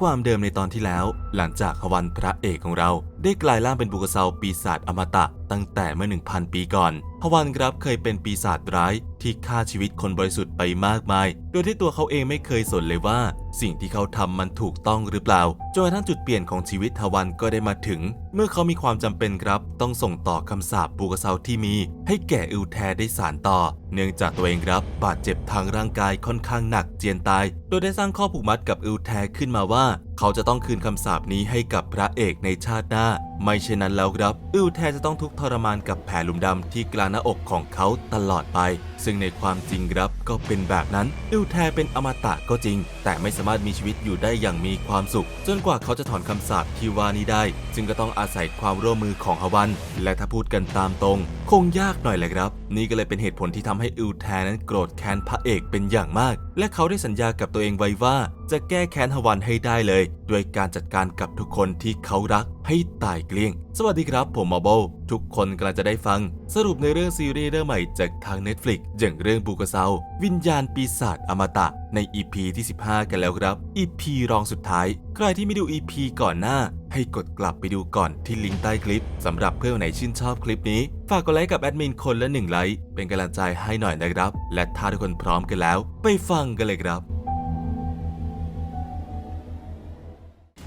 ความเดิมในตอนที่แล้ว หลังจากฮวันพระเอกของเรา ได้กลายร่างเป็นบุกเซาปีศาจอมตะ ตั้งแต่เมื่อ 1,000 ปีก่อนฮวันครับเคยเป็นปีศาจร้ายที่ฆ่าชีวิตคนบริสุทธิ์ไปมากมาย โดยที่ตัวเขาเองไม่เคยสนเลยว่า สิ่งที่เขาทำมันถูกต้องหรือเปล่า จนกระทั่งจุดเปลี่ยนของชีวิตฮวันก็ได้มาถึง เมื่อเขามีความจำเป็นครับ ต้องส่งต่อคำสาปบูกเซาที่มี ให้แก่อิวแทได้สารต่อ เนื่องจากตัวเองครับ บาดเจ็บทางร่างกายค่อนข้างหนักเจียนตาย โดยได้สร้างข้อผูกมัดกับอิวแทขึ้นมาว่าเขาจะต้องคืนคำสาปนี้ให้กับพระเอกในชาติหน้า ไม่เช่นนั้นแล้วครับ อิวแทจะต้องทุกข์ทรมานกับแผลหลุมดำที่กลางหน้าอกของเขาตลอดไป ซึ่งในความจริงครับก็เป็นแบบนั้นอิวแทเป็นอมตะก็จริง แต่ไม่สามารถมีชีวิตอยู่ได้อย่างมีความสุข จนกว่าเขาจะถอนคำสาปที่ว่านี้ได้จึงก็ต้องอาศัยความร่วมมือของฮวัน และถ้าพูดกันตามตรง คงยากหน่อยแหละครับ นี่ก็เลยเป็นเหตุผลที่ทำให้อิวแทนั้นโกรธแค้นพระเอกเป็นอย่างมาก และเขาได้สัญญากับตัวเองไว้ว่า จะแก้แค้นฮวันให้ได้เลยด้วยการจัดการกับทุกคนที่เขารักให้ตายเกลี้ยง สวัสดีครับผมมาโบทุกคนกำลังจะได้ฟัง สรุปในเรื่องซีรีส์เรื่องใหม่จากทาง Netflix อย่างเรื่องบูกเซาวิญญาณปีศาจอมตะ ใน EP ที่ 15 กันแล้วครับ EP รองสุดท้าย ใครที่ไม่ดู EP ก่อนหน้า ให้กดกลับไปดูก่อนที่ลิงก์ใต้คลิปสำหรับเพื่อนไหนชื่นชอบคลิปนี้ ฝากกดไลค์กับแอดมินคนละหนึ่งไลค์เป็นกำลังใจให้หน่อยนะครับ และถ้าทุกคนพร้อมกันแล้ว ไปฟังกันเลยครับ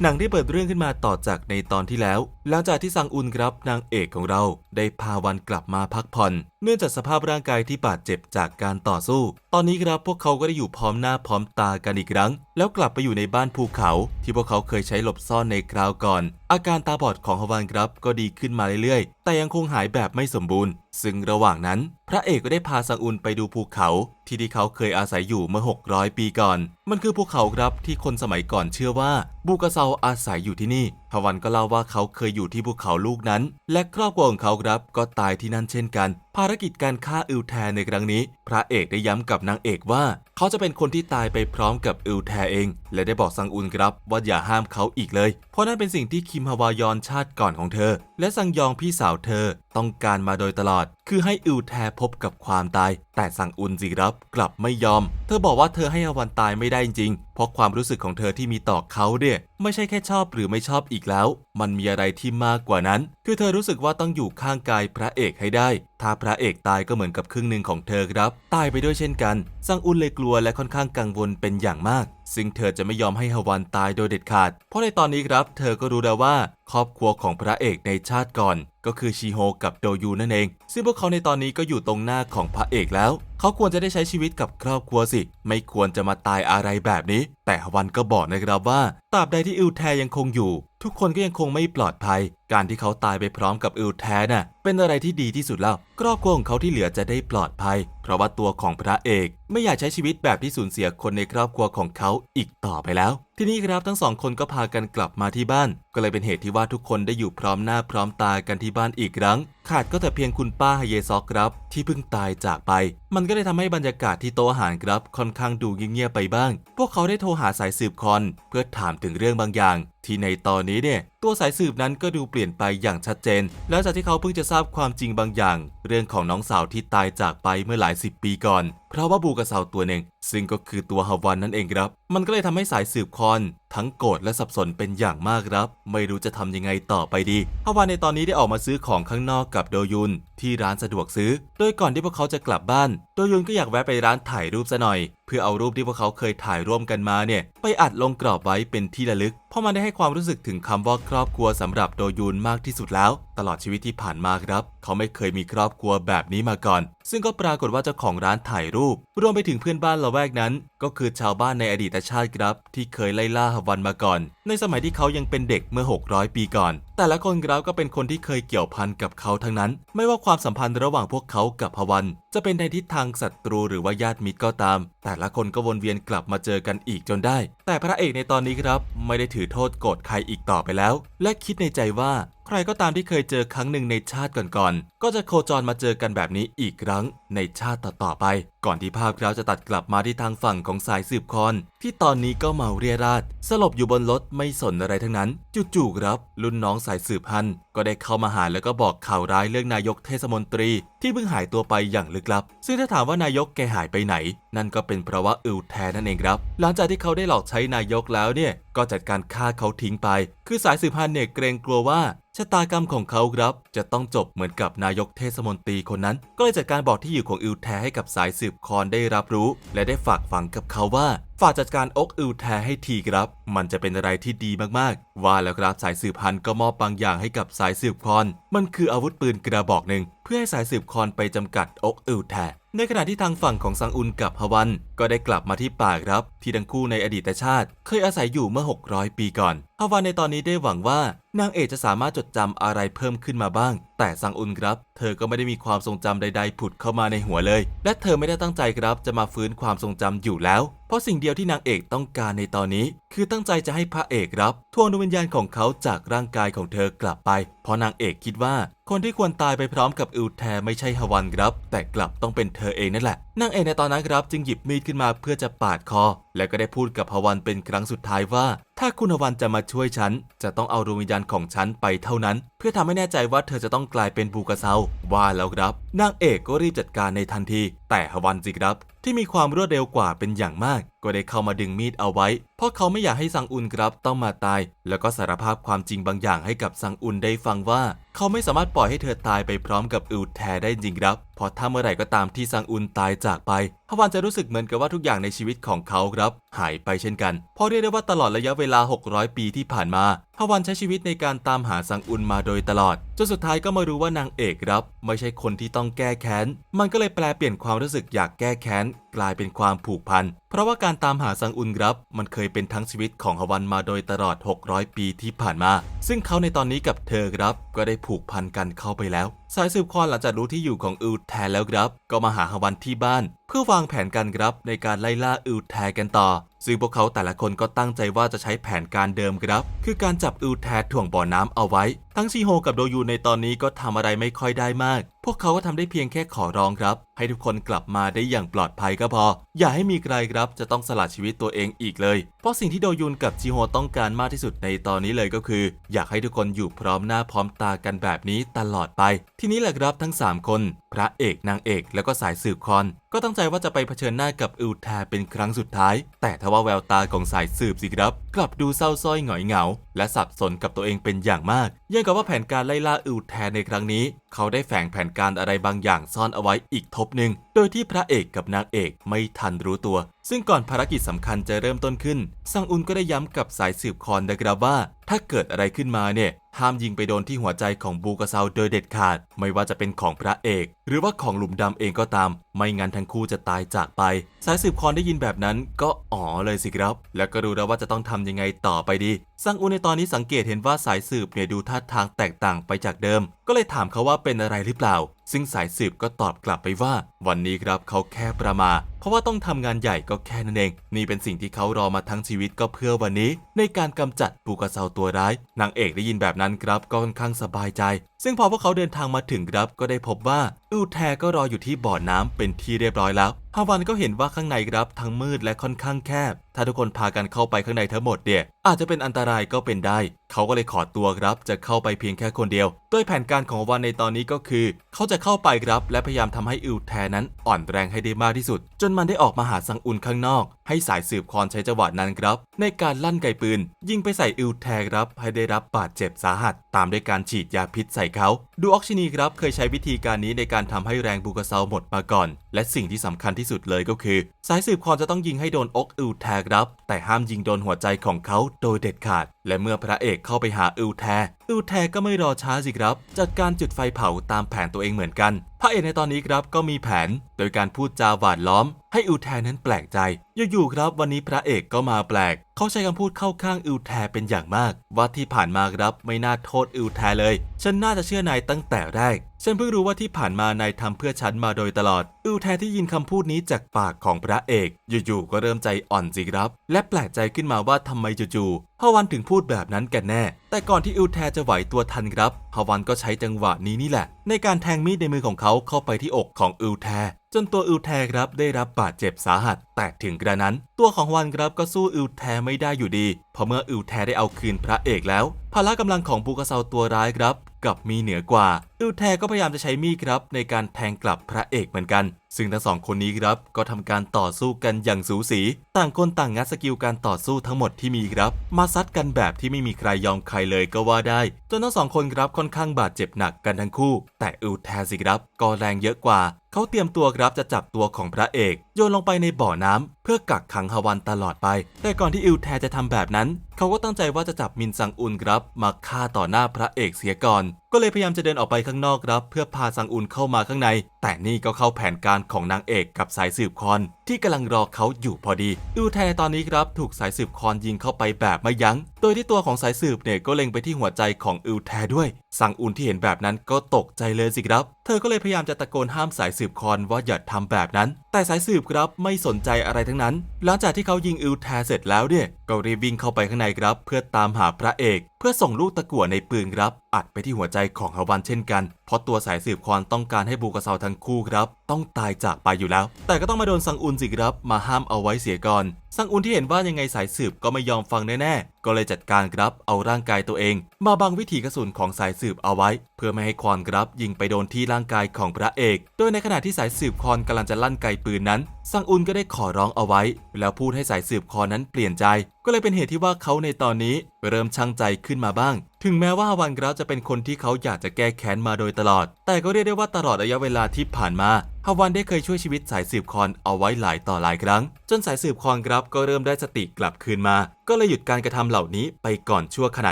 หนังได้เปิดเรื่องขึ้นมาต่อจากในตอนที่แล้ว หลังจากที่ซังอุนครับนางเอกของเราได้พาวันกลับมาพักผ่อนเนื่องจากสภาพร่างกายที่บาดเจ็บจากการต่อสู้ ตอนนี้ครับพวกเขาก็ได้อยู่พร้อมหน้าพร้อมตากันอีกครั้ง แล้วกลับไปอยู่ในบ้านภูเขา ที่พวกเขาเคยใช้หลบซ่อนในคราวก่อน อาการตาบอดของฮวันครับก็ดีขึ้นมาเรื่อยๆ แต่ยังคงหายแบบไม่สมบูรณ์ ซึ่งระหว่างนั้น พระเอกก็ได้พาซังอุนไปดูภูเขา ที่ที่เขาเคยอาศัยอยู่เมื่อ 600 ปีก่อน มันคือภูเขาครับที่คนสมัยก่อนเชื่อว่าบูกาเซาอาศัยอยู่ที่นี่ทวันก็เล่าว่าเขาเคยอยู่ที่ภูเขาลูกนั้น และครอบครัวของเขาครับก็ตายที่นั่นเช่นกัน ภารกิจการฆ่าอิลแทในครั้งนี้ พระเอกได้ย้ำกับนางเอกว่า เขาจะเป็นคนที่ตายไปพร้อมกับอิลแทเอง และได้บอกซังอุนครับว่าอย่าห้ามเขาอีกเลย เพราะนั่นเป็นสิ่งที่คิมฮาวายอนชาติก่อนของเธอ และซังยองพี่สาวเธอ ต้องการมาโดยตลอด คือให้อิวแทพบกับความตาย แต่สั่งอุนสิรับกลับไม่ยอม เธอบอกว่าเธอให้อวันตายไม่ได้จริงๆ เพราะความรู้สึกของเธอที่มีต่อเขาเนี่ยไม่ใช่แค่ชอบหรือไม่ชอบอีกแล้ว มันมีอะไรที่มากกว่านั้น คือเธอรู้สึกว่าต้องอยู่ข้างกายพระเอกให้ได้ถ้าพระเอกตายก็เหมือนกับครึ่งหนึ่งของเธอครับ ตายไปด้วยเช่นกัน ซังอุนเลยกลัวและค่อนข้างกังวลเป็นอย่างมาก ซึ่งเธอจะไม่ยอมให้ฮวันตายโดยเด็ดขาด เพราะในตอนนี้ครับ เธอก็รู้แล้วว่า ครอบครัวของพระเอกในชาติก่อน ก็คือชีโฮกับโดยูนั่นเอง ซึ่งพวกเขาในตอนนี้ก็อยู่ตรงหน้าของพระเอกแล้ว เขาควรจะได้ใช้ชีวิตกับครอบครัวสิ ไม่ควรจะมาตายอะไรแบบนี้ แต่ฮวันก็บอกนะครับว่าตราบใดที่อิลแทยังคงอยู่ ทุกคนก็ยังคงไม่ปลอดภัย การที่เขาตายไปพร้อมกับอิลแทน่ะเป็นอะไรที่ดีที่สุดแล้ว ครอบครัวของเขาที่เหลือจะได้ปลอดภัย เพราะว่าตัวของพระเอกไม่อยากใช้ชีวิตแบบที่สูญเสียคนในครอบครัวของเขาอีกต่อไปแล้ว ทีนี้ครับทั้งสองคนก็พากันกลับมาที่บ้าน ก็เลยเป็นเหตุที่ว่าทุกคนได้อยู่พร้อมหน้าพร้อมตากันที่บ้านอีกครั้ง ขาดก็แต่เพียงคุณป้าฮเยซอกครับ ที่เพิ่งตายจากไป มันก็เลยทำให้บรรยากาศที่โต๊ะอาหารครับค่อนข้างดูเงียบๆไปบ้าง พวกเขาได้โทรหาสายสืบคอนเพื่อถามถึงเรื่องบางอย่าง ที่ในตอนนี้เนี่ยตัวสายสืบนั้นก็ดูเปลี่ยนไปอย่างชัดเจนแล้วจากที่เขาเพิ่งจะทราบความจริงบางอย่าง เรื่องของน้องสาวที่ตายจากไปเมื่อหลายสิบปีก่อน เพราะว่าบูกระเซาตัวหนึ่ง ซึ่งก็คือตัวฮาวันนั่นเองครับ มันก็เลยทำให้สายสืบคอน ทั้งโกรธและสับสนเป็นอย่างมากครับ ไม่รู้จะทำยังไงต่อไปดีฮาวันในตอนนี้ได้ออกมาซื้อของข้างนอกกับโดยุนที่ร้านสะดวกซื้อ โดยก่อนที่พวกเขาจะกลับบ้าน โดยุนก็อยากแวะไปร้านถ่ายรูปซะหน่อย เพื่อเอารูปที่พวกเขาเคยถ่ายร่วมกันมาเนี่ยไปอัดลงกรอบไว้เป็นที่ระลึก เพราะมันได้ให้ความรู้สึกถึงคำว่าครอบครัวสำหรับโดยุนมากที่สุดแล้ว ตลอดชีวิตที่ผ่านมาครับ เขาไม่เคยมีครอบครัวแบบนี้มาก่อน ซึ่งก็ปรากฏว่าเจ้าของร้านถ่ายรูป รวมไปถึงเพื่อนบ้านละแวกนั้นก็คือชาวบ้านในอดีตชาติครับ ที่เคยไล่ล่าฮวันมาก่อน ในสมัยที่เขายังเป็นเด็กเมื่อ 600 ปีก่อน แต่ละคนครับก็เป็นคนที่เคยเกี่ยวพันกับเขาทั้งนั้น ไม่ว่าความสัมพันธ์ระหว่างพวกเขากับฮวัน จะเป็นในทิศทางศัตรูหรือว่าญาติมิตรก็ตาม แต่ละคนก็วนเวียนกลับมาเจอกันอีกจนได้ แต่พระเอกในตอนนี้ครับ ไม่ได้ถือโทษโกรธใครอีกต่อไปแล้ว และคิดในใจว่า ใครก็ตามที่เคยเจอครั้งหนึ่งในชาติก่อนๆ ก็จะโคจรมาเจอกันแบบนี้อีกครั้งในชาติต่อๆไป ก่อนที่ภาพเราจะตัดกลับมาที่ทางฝั่งของสายสืบคอนที่ตอนนี้ก็เมาเรียราดสลบอยู่บนรถไม่สนอะไรทั้งนั้น จู่ๆครับรุ่นน้องสายสืบฮันก็ได้เข้ามาหาแล้วก็บอกข่าวร้ายเรื่องนายกเทศมนตรี ที่เพิ่งหายตัวไปอย่างลึกลับ ซึ่งถ้าถามว่านายกแกหายไปไหน นั่นก็เป็นเพราะว่าอึวแทนั่นเองครับ หลังจากที่เขาได้หลอกใช้นายกแล้วเนี่ยก็จัดการฆ่าเขาทิ้งไป คือสายสืบฮันเนี่ยเกรงกลัวว่าชะตากรรมของเขาครับ จะต้องจบเหมือนกับนายกเทศมนตรีคนนั้น ก็เลยจัดการบอกที่อยู่ของอิวแทให้กับสายสืบคอนได้รับรู้ และได้ฝากฝังกับเขาว่า ฝากจัดการอกอิวแทให้ทีครับ มันจะเป็นอะไรที่ดีมากๆ ว่าแล้วครับสายสืบพันก็มอบบางอย่างให้กับสายสืบคอน มันคืออาวุธปืนกระบอกหนึ่ง เพื่อให้สายสืบคอนไปจำกัดอกอิวแทในขณะที่ทางฝั่งของซังอุนกับฮวัน ก็ได้กลับมาที่ป่าครับ ที่ทั้งคู่ในอดีตชาติ เคยอาศัยอยู่เมื่อ 600 ปีก่อนฮวันในตอนนี้ได้หวังว่านางเอกจะสามารถจดจำอะไรเพิ่มขึ้นมาบ้าง แต่ซังอุนครับ เธอก็ไม่ได้มีความทรงจำใด ๆ ผุดเข้ามาในหัวเลย และเธอไม่ได้ตั้งใจครับ จะมาฟื้นความทรงจำอยู่แล้ว เพราะสิ่งเดียวที่นางเอกต้องการในตอนนี้ คือตั้งใจจะให้พระเอกรับทวงดวงวิญญาณของเขาจากร่างกายของเธอกลับไป เพราะนางเอกคิดว่า คนที่ควรตายไปพร้อมกับอิลแทไม่ใช่ฮวันครับ แต่กลับต้องเป็นเธอเองนั่นแหละนางเอกในตอนนั้นครับจึงหยิบมีดขึ้นมาเพื่อจะปาดคอ และก็ได้พูดกับฮวันเป็นครั้งสุดท้ายว่า ถ้าคุณฮวันจะมาช่วยฉัน จะต้องเอาดวงวิญญาณของฉันไปเท่านั้น เพื่อทำให้แน่ใจว่าเธอจะต้องกลายเป็นบูกาเซาว่าแล้วครับนางเอกก็รีบจัดการในทันที แต่ฮวันสิครับ ที่มีความรวดเร็วกว่าเป็นอย่างมาก ก็ได้เข้ามาดึงมีดเอาไว้ เพราะเขาไม่อยากให้ซังอุนครับต้องมาตาย แล้วก็สารภาพความจริงบางอย่างให้กับซังอุนได้ฟังว่า เขาไม่สามารถปล่อยให้เธอตายไปพร้อมกับอูแทได้จริงครับเพราะถ้าเมื่อไหร่ก็ตามที่ซังอุนตายจากไปฮวันจะรู้สึกเหมือนกับว่าทุกอย่างในชีวิตของเขาครับ หายไปเช่นกัน เพราะเรียกได้ว่าตลอดระยะเวลา 600 ปีที่ผ่านมา ฮวันใช้ชีวิตในการตามหาซังอุนมาโดยตลอด จนสุดท้ายก็มารู้ว่านางเอกรับ ไม่ใช่คนที่ต้องแก้แค้น มันก็เลยแปลเปลี่ยนความรู้สึกอยากแก้แค้น กลายเป็นความผูกพัน เพราะว่าการตามหาซังอุนรับ มันเคยเป็นทั้งชีวิตของฮวันมาโดยตลอด 600 ปีที่ผ่านมา ซึ่งเขาในตอนนี้กับเธอครับ ก็ได้ผูกพันกันเข้าไปแล้ว สายสืบคอนหลังจากรู้ที่อยู่ของอูแทนแล้วครับ ก็มาหาฮวันที่บ้าน เพื่อวางแผนกันครับในการไล่ล่าอูแทกันต่อ ซึ่งพวกเขาแต่ละคนก็ตั้งใจว่าจะใช้แผนการเดิมครับ คือการจับอูแทถ่วงบ่อน้ำเอาไว้ ทั้งชีโฮกับโดยูในตอนนี้ก็ทำอะไรไม่ค่อยได้มาก พวกเขาก็ทำได้เพียงแค่ขอร้องครับ ให้ทุกคนกลับมาได้อย่างปลอดภัยก็พอ อย่าให้มีใครครับจะต้องสละชีวิตตัวเองอีกเลย เพราะสิ่งที่โดยุนกับจิโฮต้องการมากที่สุดในตอนนี้เลยก็คือ อยากให้ทุกคนอยู่พร้อมหน้าพร้อมตากันแบบนี้ตลอดไป ทีนี้แหละครับทั้ง 3 คน พระเอกนางเอกแล้วก็สายสืบคอนก็ตั้งใจว่าจะไปเผชิญหน้ากับอูแทเป็นครั้งสุดท้าย แต่ทว่าแววตาของสายสืบสิครับ กลับดูเศร้าส้อยหงอยเหงา และสับสนกับตัวเองเป็นอย่างมากยังกับว่าแผนการไล่ล่าอูแทในครั้งนี้ เขาได้แฝงแผนการอะไรบางอย่างซ่อนเอาไว้อีกทบหนึ่ง โดยที่พระเอกกับนางเอกไม่ทันรู้ตัว ซึ่งก่อนภารกิจสำคัญจะเริ่มต้นขึ้น ซังอุนก็ได้ย้ำกับสายสืบคอนนะครับว่า ถ้าเกิดอะไรขึ้นมาเนี่ยห้ามยิงไปโดนที่หัวใจของบูกาเซาโดยเด็ดขาด ไม่ว่าจะเป็นของพระเอก หรือว่าของหลุมดำเองก็ตาม ไม่งั้นทั้งคู่จะตายจากไป สายสืบคอนได้ยินแบบนั้นก็อ๋อเลยสิครับ แล้วก็รู้แล้วว่าจะต้องทำยังไงต่อไปดี ซังอุในตอนนี้สังเกตเห็นว่าสายสืบเนี่ยดูท่าทางแตกต่างไปจากเดิม ก็เลยถามเขาว่าเป็นอะไรหรือเปล่า ซึ่งสายสืบก็ตอบกลับไปว่า วันนี้ครับเขาแค่ประมาเพราะว่าต้องทำงานใหญ่ก็แค่นั้นเอง นี่เป็นสิ่งที่เขารอมาทั้งชีวิตก็เพื่อวันนี้ ในการกำจัดปูกาเซาตัวร้าย นางเอกได้ยินแบบนั้นครับก็ค่อนข้างสบายใจ ซึ่งพอพวกเขาเดินทางมาถึงครับก็ได้พบว่าอูแทก็รออยู่ที่บ่อน้ำเป็นที่เรียบร้อยแล้ว ฮาวันก็เห็นว่าข้างในครับทั้งมืดและค่อนข้างแคบ ถ้าทุกคนพากันเข้าไปข้างในทั้งหมดเนี่ยอาจจะเป็นอันตรายก็เป็นได้ เขาก็เลยขอตัวครับจะเข้าไปเพียงแค่คนเดียว โดยแผนการของฮาวันในตอนนี้ก็คือ เขาจะเข้าไปครับและพยายามทำให้อูแทนั้นอ่อนแรงให้ได้มากที่สุด จนมันได้ออกมาหาซังอุนข้างนอก ให้สายสืบคอนใช้จังหวะนั้นครับ ในการลั่นไกปืน ยิงไปใส่อูแทครับให้ได้รับบาดเจ็บสาหัส ตามด้วยการฉีดยาพิษใส่เขาดูออกชินีครับเคยใช้วิธีการนี้ในการทำให้แรงบูกเซาหมดมาก่อน และสิ่งที่สำคัญที่สุดเลยก็คือ สายสืบคอนจะต้องยิงให้โดนอกอูแทครับ แต่ห้ามยิงโดนหัวใจของเขาโดยเด็ดขาด และเมื่อพระเอกเข้าไปหาอูแทอูแทก็ไม่รอช้าสิครับ จัดการจุดไฟเผาตามแผนตัวเองเหมือนกัน พระเอกในตอนนี้ครับก็มีแผน โดยการพูดจาหวานล้อม ให้อูแทนั้นแปลกใจ อยู่ๆครับวันนี้พระเอกก็มาแปลก เขาใช้คำพูดเข้าข้างอูแทเป็นอย่างมาก ว่าที่ผ่านมาครับไม่น่าโทษอูแทเลย ฉันน่าจะเชื่อนายตั้งแต่แรก ฉันเพิ่งรู้ว่าที่ผ่านมานายทำเพื่อฉันมาโดยตลอด อิวแทที่ยินคำพูดนี้จากปากของพระเอก อยู่ๆก็เริ่มใจอ่อนสิครับและและแปลกใจขึ้นมาว่าทำไมจู่ๆฮาวันถึงพูดแบบนั้นกันแน่ แต่ก่อนที่อิวแทจะไหวตัวทันครับฮาวันก็ใช้จังหวะนี้นี่แหละ ในการแทงมีดในมือของเขาเข้าไปที่อกของอิวแท จนตัวอิวแทครับได้รับบาดเจ็บสาหัส แต่ถึงกระนั้น ตัวของฮาวันครับก็สู้อิวแทไม่ได้อยู่ดีเพราะเมื่ออิวแทได้เอาคืนพระเอกแล้วพละกำลังของบูกาเซาตัวร้ายครับกับมีเหนือกว่าอิวแทก็พยายามจะใช้มีดครับในการแทงกลับพระเอกเหมือนกัน ซึ่งทั้งสองคนนี้ครับก็ทำการต่อสู้กันอย่างสูสี ต่างคนต่างงัดสกิลการต่อสู้ทั้งหมดที่มีครับ มาซัดกันแบบที่ไม่มีใครยอมใครเลยก็ว่าได้จนทั้งสองคนครับค่อนข้างบาดเจ็บหนักกันทั้งคู่ แต่อิวแทสิครับก็แรงเยอะกว่า เขาเตรียมตัวครับจะจับตัวของพระเอก โยนลงไปในบ่อน้ำเพื่อกักขังฮาวันตลอดไป แต่ก่อนที่อิวแทจะทำแบบนั้น เขาก็ตั้งใจว่าจะจับมินซังอุนครับมาฆ่าต่อหน้าพระเอกเสียก่อน ก็เลยพยายามจะเดินออกไปข้างนอกครับ เพื่อพาซังอุนเข้ามาข้างในแต่นี่ก็เข้าแผนการของนางเอกกับสายสืบคอนที่กำลังรอเขาอยู่พอดีอิวแทนตอนนี้ครับถูกสายสืบคอนยิงเข้าไปแบบไม่ยัง้ง โดยที่ตัวของสายสืบเนี่ยก็เล็งไปที่หัวใจของอิวแทด้วยซังอุนที่เห็นแบบนั้นก็ตกใจเลยสิครับ เธอก็เลยพยายามจะตะโกนห้ามสายสืบคอนว่าอย่าทำแบบนั้น แต่สายสืบครับไม่สนใจอะไรทั้งนั้น หลังจากที่เขายิงอิวแทเสร็จแล้วเนี่ยก็รีบวิ่งเข้าไปข้างในครับ เพื่อตามหาพระเอก เพื่อส่งลูกตะกั่วในปืนครับ อัดไปที่หัวใจของฮาวันเช่นกัน เพราะตัวสายสืบคอนต้องการให้บูกาเซาทงคู่ครับ ต้องตายจากไปอยู่แล้ว แต่ก็ต้องมาโดนซังอุนสิครับมาห้ามเอาไว้เสียก่อนซังอุนที่เห็นว่ายังไงสายสืบก็ไม่ยอมฟังแน่ๆก็เลยจัดการครับเอาร่างกายตัวเอง มาบังวิถีกระสุนของสายสืบเอาไว้ เพื่อไม่ให้คอนครับยิงไปโดนที่ร่างกายของพระเอก โดยในขณะที่สายสืบคอนกำลังจะลั่นไกปืนนั้นซังอุนก็ได้ขอร้องเอาไว้ แล้วพูดให้สายสืบคอนนั้นเปลี่ยนใจ ก็เลยเป็นเหตุที่ว่าเขาในตอนนี้เริ่มช่างใจขึ้นมาบ้าง ถึงแม้ว่าวันครับจะเป็นคนที่เขาอยากจะแก้แค้นมาโดยตลอด แต่ก็เรียกได้ว่าตลอดระยะเวลาที่ผ่านมา ฮาวันได้เคยช่วยชีวิตสายสืบคอนเอาไว้หลายต่อหลายครั้ง จนสายสืบคอนครับก็เริ่มได้สติกลับคืนมา ก็เลยหยุดการกระทำเหล่านี้ไปก่อนชั่วขณะ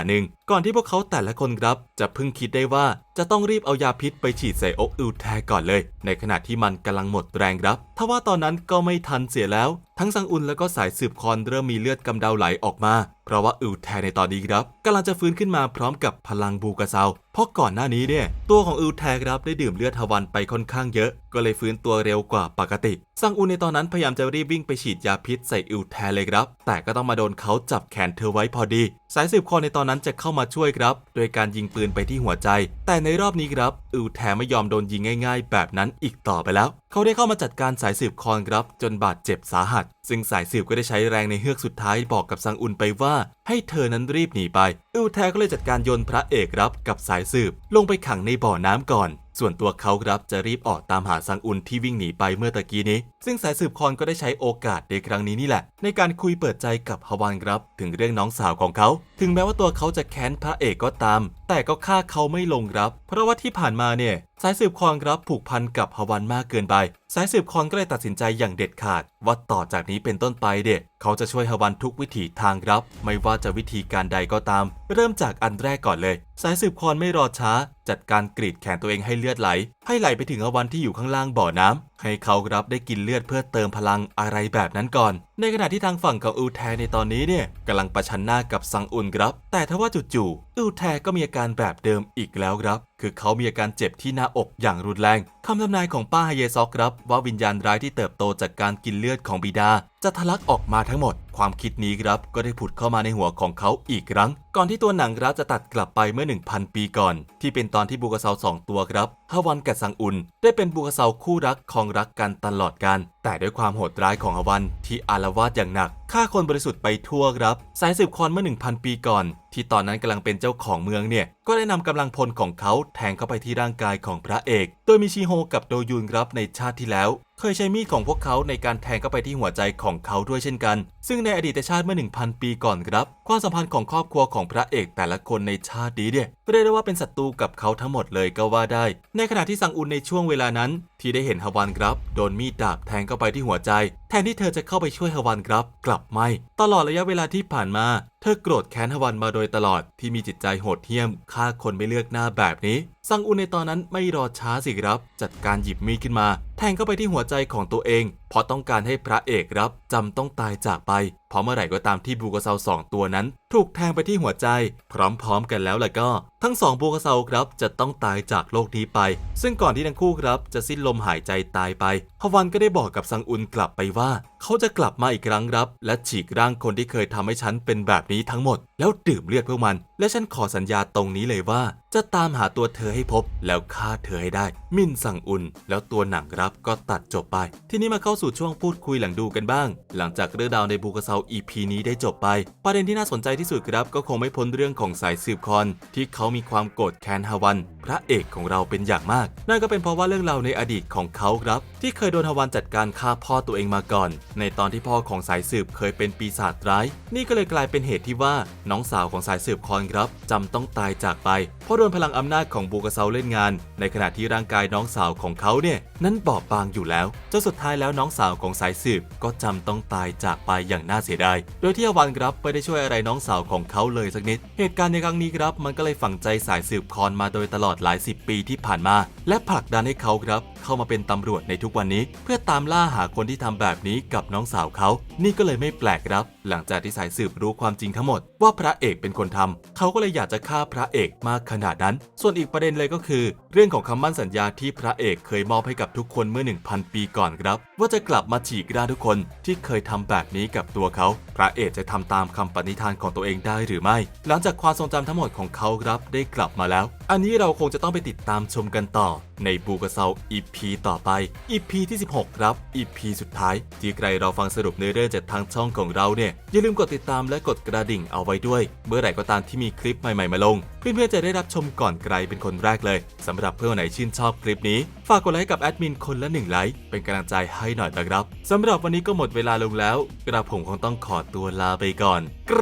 หนึ่ง ก่อนที่พวกเขาแต่ละคนครับจะพึ่งคิดได้ว่า จะต้องรีบเอายาพิษไปฉีดใส่อกอิวแทก่อนเลย ในขณะที่มันกำลังหมดแรงรับทว่าตอนนั้นก็ไม่ทันเสียแล้ว ทั้งซังอุนและก็สายสืบคอนเริ่มมีเลือดกำเดาไหลออกมา เพราะว่าอิวแทในตอนนี้ครับกำลังจะฟื้นขึ้นมาพร้อมกับพลังบูกาเซาเพราะก่อนหน้านี้เนี่ยตัวของอิวแทครับได้ดื่มเลือดทวันไปค่อนข้างเยอะ ก็เลยฟื้นตัวเร็วกว่าปกติ ซังอุนในตอนนั้นพยายามจะรีบวิ่งไปฉีดยาพิษใส่อิวแทนเลยครับ แต่ก็ต้องมาโดนเขาจับแขนเธอไว้พอดี สายสืบคอนในตอนนั้นจะเข้ามาช่วยครับ โดยการยิงปืนไปที่หัวใจ แต่ในรอบนี้ครับอิวแทไม่ยอมโดนยิงง่าย ๆ แบบนั้นอีกต่อไปแล้ว เขาได้เข้ามาจัดการสายสืบคอนครับ จนบาดเจ็บสาหัส ซึ่งสายสืบก็ได้ใช้แรงในเฮือกสุดท้ายบอกกับซังอุนไปว่า ให้เธอนั้นรีบหนีไปอิวแทก็เลยจัดการโยนพระเอกครับกับสายสืบ ลงไปขังในบ่อน้ำก่อน ส่วนตัวเขาครับจะรีบออกตามหาซังอุนที่วิ่งหนีไปเมื่อตะกี้นี้ ซึ่งสายสืบคอนก็ได้ใช้โอกาสในครั้งนี้นี่แหละ ในการคุยเปิดใจกับฮวานครับ ถึงเรื่องน้องสาวของเขา ถึงแม้ว่าตัวเขาจะแค้นพระเอกก็ตาม แต่ก็ฆ่าเขาไม่ลงครับ เพราะว่าที่ผ่านมาเนี่ยสายสืบคอนครับผูกพันกับฮาวันมากเกินไป สายสืบคอนก็เลยตัดสินใจอย่างเด็ดขาด ว่าต่อจากนี้เป็นต้นไปเด็กเขาจะช่วยฮาวันทุกวิถีทางครับ ไม่ว่าจะวิธีการใดก็ตาม เริ่มจากอันแรกก่อนเลย สายสืบคอนไม่รอช้า จัดการกรีดแขนตัวเองให้เลือดไหล ให้ไหลไปถึงฮาวันที่อยู่ข้างล่างบ่อน้ำให้เขารับได้กินเลือดเพื่อเติมพลังอะไรแบบนั้นก่อน ในขณะที่ทางฝั่งของอูแทในตอนนี้เนี่ยกำลังประชันหน้ากับซังอุนครับ แต่ทว่าจู่ๆอูแทก็มีอาการแบบเดิมอีกแล้วครับ คือเขามีอาการเจ็บที่หน้าอกอย่างรุนแรงคำทำนายของป้าฮเยซอกครับ ว่าวิญญาณร้ายที่เติบโตจากการกินเลือดของบิดาจะทะลักออกมาทั้งหมด ความคิดนี้ครับก็ได้ผุดเข้ามาในหัวของเขาอีกครั้ง ก่อนที่ตัวหนังครับจะตัดกลับไปเมื่อ 1,000 ปีก่อน ที่เป็นตอนที่บูกาเซาสองตัวครับฮาวันกับซังอุน ได้เป็นบูกาเซาคู่รักของรักกันตลอดกันแต่ด้วยความโหดร้ายของฮาวันที่อารวาสอย่างหนักฆ่าคนบริสุทธิ์ไปทั่วครับ สายสืบคอนเมื่อ 1,000 ปีก่อน ที่ตอนนั้นกำลังเป็นเจ้าของเมืองเนี่ย ก็ได้นำกำลังพลของเขาแทงเข้าไปที่ร่างกายของพระเอก โดยมีชิโฮกับโดยุนครับในชาติที่แล้ว เคยใช้มีดของพวกเขาในการแทงเข้าไปที่หัวใจของเขาด้วยเช่นกัน ซึ่งในอดีตชาติเมื่อ 1,000 ปีก่อนครับ ความสัมพันธ์ของครอบครัวของพระเอกแต่ละคนในชาตินี้เนี่ยเรียกได้ว่าเป็นศัตรูกับเขาทั้งหมดเลยก็ว่าได้ ในขณะที่ซังอุนในช่วงเวลานั้น ที่ได้เห็นฮวันครับ โดนมีดดาบแทงเข้าไปที่หัวใจแทนที่เธอจะเข้าไปช่วยฮวันครับ กลับไม่ ตลอดระยะเวลาที่ผ่านมา ธธอโกรธแค้นฮวันมาโดยตลอดที่มีจิตใจโหดเหี้ยมฆ่าคนไม่เลือกหน้าแบบนี้ ซังอุนในตอนนั้นไม่รอช้าสิครับ จัดการหยิบมีดขึ้นมา แทงเข้าไปที่หัวใจของตัวเอง เพราะต้องการให้พระเอกรับจำต้องตายจากไป เพราะเมื่อไหร่ก็ตามที่บูกาเซาสองตัวนั้น ถูกแทงไปที่หัวใจ พร้อมๆกันแล้วล่ะก็ ทั้งสองบูกาเซาครับจะต้องตายจากโลกนี้ไป ซึ่งก่อนที่ทั้งคู่ครับจะสิ้นลมหายใจตายไปฮวันก็ได้บอกกับซังอุนกลับไปว่า เขาจะกลับมาอีกครั้งครับ และฉีกร่างคนที่เคยทำให้ฉันเป็นแบบนี้ทั้งหมดแล้วดื่มเลือดพวกมัน และฉันขอสัญญาตรงนี้เลยว่า จะตามหาตัวเธอให้พบ แล้วฆ่าเธอให้ได้ มินสั่งอุนแล้วตัวหนังครับก็ตัดจบไป ทีนี้มาเข้าสู่ช่วงพูดคุยหลังดูกันบ้าง หลังจากเรื่องราวในบูกาเซา EP นี้ได้จบไป ประเด็นที่น่าสนใจที่สุดครับก็คงไม่พ้นเรื่องของสายสืบคอนที่เขามีความโกรธแค้นฮาวัน พระเอกของเราเป็นอย่างมาก นั่นก็เป็นเพราะว่าเรื่องราวในอดีตของเขาครับ ที่เคยโดนฮาวันจัดการฆ่าพ่อตัวเองมาก่อน ในตอนที่พ่อของสายสืบเคยเป็นปีศาจร้าย นี่ก็เลยกลายเป็นเหตุที่ว่าน้องสาวของสายสืบคอนครับจำต้องตายจากไป เพราะโดนพลังอำนาจของบูกาเซาเล่นงาน ในขณะที่ร่างกายน้องสาวของเขาเนี่ยนั้นบอบบางอยู่แล้วจนสุดท้ายแล้วน้องสาวของสายสืบก็จำต้องตายจากไปอย่างน่าเสียดาย โดยที่ฮาวันครับไม่ได้ช่วยอะไรน้องสาวของเขาเลยสักนิด เหตุการณ์ในครั้งนี้ครับมันก็เลยฝังใจสายสืบคอนมาโดยตลอดหลายสิบปีที่ผ่านมา และผลักดันให้เขาครับ เข้ามาเป็นตำรวจในทุกวันนี้ เพื่อตามล่าหาคนที่ทำแบบนี้กับน้องสาวเขา นี่ก็เลยไม่แปลกครับ หลังจากที่สายสืบรู้ความจริงทั้งหมด ว่าพระเอกเป็นคนทำเขาก็เลยอยากจะฆ่าพระเอกมากขนาดนั้น ส่วนอีกประเด็นเลยก็คือ เรื่องของคำมั่นสัญญาที่พระเอกเคยมอบให้กับทุกคนเมื่อ 1,000 ปีก่อนครับ ว่าจะกลับมาฉีกราทุกคนที่เคยทำแบบนี้กับตัวเขา พระเอกจะทำตามคำปณิธานของตัวเองได้หรือไม่ หลังจากความทรงจำทั้งหมดของเขาครับได้กลับมาแล้ว อันนี้เราคงจะต้องไปติดตามชมกันต่อในบูกาเซา EP ต่อไป EP ที่ 16 ครับ EP สุดท้าย ที่ใครเราฟังสรุปเนื้อเรื่องจากทางช่องของเราเนี่ย อย่าลืมกดติดตามและกดกระดิ่งเอาไว้ด้วย เมื่อไหร่ก็ตามที่มีคลิปใหม่ๆมาลง เพื่อนๆจะได้รับชมก่อนใครเป็นคนแรกเลยสำหรับเพื่อนไหนชื่นชอบคลิปนี้ ฝากกดไลค์กับแอดมินคนละหนึ่งไลค์เป็นกำลังใจให้หน่อยนะครับสำหรับวันนี้ก็หมดเวลาลงแล้วกระผมคงต้องขอตัวลาไปก่อน ก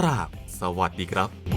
ราบ สวัสดีครับ